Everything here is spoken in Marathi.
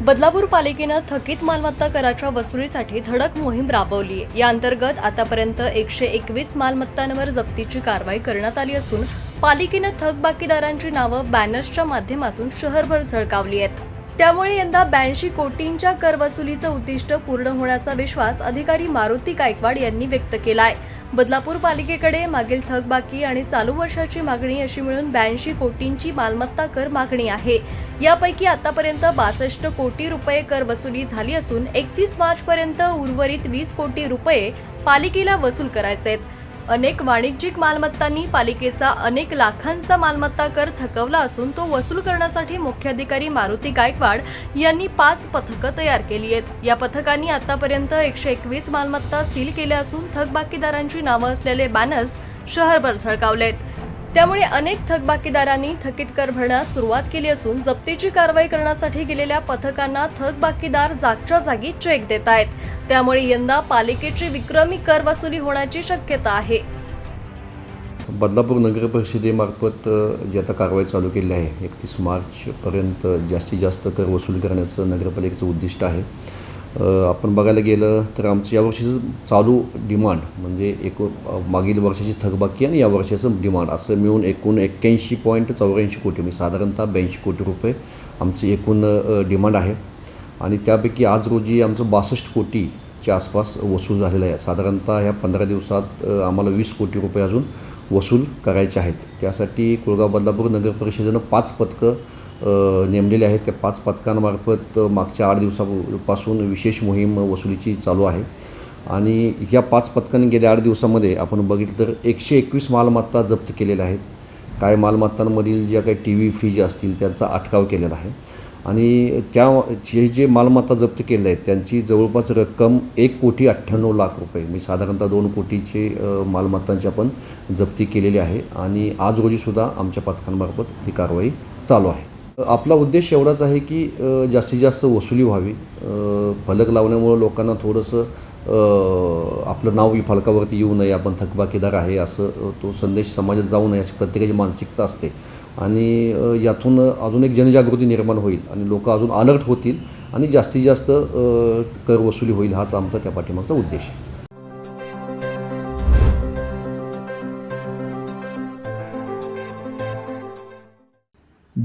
बदलापूर पालिकेनं थकीत मालमत्ता कराच्या वसुलीसाठी धडक मोहीम राबवली. या अंतर्गत आतापर्यंत एकशे एकवीस मालमत्तांवर जप्तीची कारवाई करण्यात आली असून पालिकेनं थकबाकीदारांची नावं बॅनर्सच्या माध्यमातून शहरभर झळकावली आहेत. त्यामुळे यंदा ब्याऐंशी कोटींच्या कर वसुलीचं उद्दिष्ट पूर्ण होण्याचा विश्वास अधिकारी मारुती गायकवाड यांनी व्यक्त केलाय. बदलापूर पालिकेकडे मागील थकबाकी आणि चालू वर्षाची मागणी अशी मिळून ब्याऐंशी कोटींची मालमत्ता कर मागणी आहे. यापैकी आतापर्यंत बासष्ट कोटी रुपये कर वसुली झाली असून एकतीस मार्च पर्यंत उर्वरित वीस कोटी रुपये पालिकेला वसूल करायचे आहेत. अनेक वाणिज्यिक मालमत्तांनी पालिकेचा अनेक लाखांचा मालमत्ता कर थकवला असून तो वसूल करण्यासाठी मुख्याधिकारी मारुती गायकवाड यांनी पाच पथकं तयार केली आहेत. या पथकांनी आतापर्यंत एकशे एकवीस मालमत्ता सील केल्या असून थकबाकीदारांची नावं असलेले बॅनर्स शहरभर झळकावलेत त्यामुळे अनेक थकबाकीदारांनी थकीत कर भरण्यास सुरुवात केली असून जप्तीची कारवाई करण्यासाठी गेलेल्या पथकांना थकबाकीदार जागच्या जागी चेक देत आहेत. त्यामुळे यंदा पालिकेची विक्रमी कर वसुली होण्याची शक्यता आहे. बदलापूर नगर परिषदेमार्फत जी आता कारवाई चालू केली आहे एकतीस मार्चपर्यंत जास्तीत जास्त कर वसूल करण्याचं नगरपालिकेचं उद्दिष्ट आहे. आपण बघायला गेलं तर आमचं यावर्षीचं चालू डिमांड म्हणजे एक मागील वर्षाची थकबाकी आणि या वर्षाचं डिमांड असं मिळून एकूण एक्क्याऐंशी पॉईंट चौऱ्याऐंशी कोटी म्हणजे साधारणतः ब्याऐंशी कोटी रुपये आमची एकूण डिमांड आहे. आणि त्यापैकी आज रोजी आमचं बासष्ट कोटीच्या आसपास वसूल झालेलं आहे. साधारणतः ह्या पंधरा दिवसात आम्हाला वीस कोटी रुपये अजून वसूल करायचे आहेत. त्यासाठी कुळगाव बदलापूर नगर परिषदेनं पाच पथकं नेमलेले आहेत त्या पाच पथकांमार्फत मागच्या आठ दिवसापासून विशेष मोहीम वसुलीची चालू आहे. आणि या पाच पथकांनी गेल्या आठ दिवसामध्ये आपण बघितलं तर एकशे एकवीस मालमत्ता जप्त केलेल्या आहेत. काय मालमत्तांमधील ज्या काही टी व्ही फ्रीज असतील त्यांचा अटकाव केलेला आहे. आणि त्या जे जे मालमत्ता जप्त केलेल्या आहेत त्यांची जवळपास रक्कम एक कोटी अठ्ठ्याण्णव लाख रुपये. म्हणजे साधारणतः दोन कोटीचे मालमत्तांची आपण जप्ती केलेली आहे. आणि आज रोजीसुद्धा आमच्या पथकांमार्फत ही कारवाई चालू आहे. आपला उद्देश एवढाच आहे की जास्तीत जास्त वसुली व्हावी. फलक लावण्यामुळं लोकांना थोडंसं आपलं नाव ही फलकावरती येऊ नये आपण थकबाकीदार आहे असं तो संदेश समाजात जाऊ नये अशी प्रत्येकाची मानसिकता असते. आणि यातून अजून एक जनजागृती निर्माण होईल आणि लोक अजून अलर्ट होतील आणि जास्तीत जास्त कर वसुली होईल हाच आमचा त्या पाठीमागचा उद्देश आहे.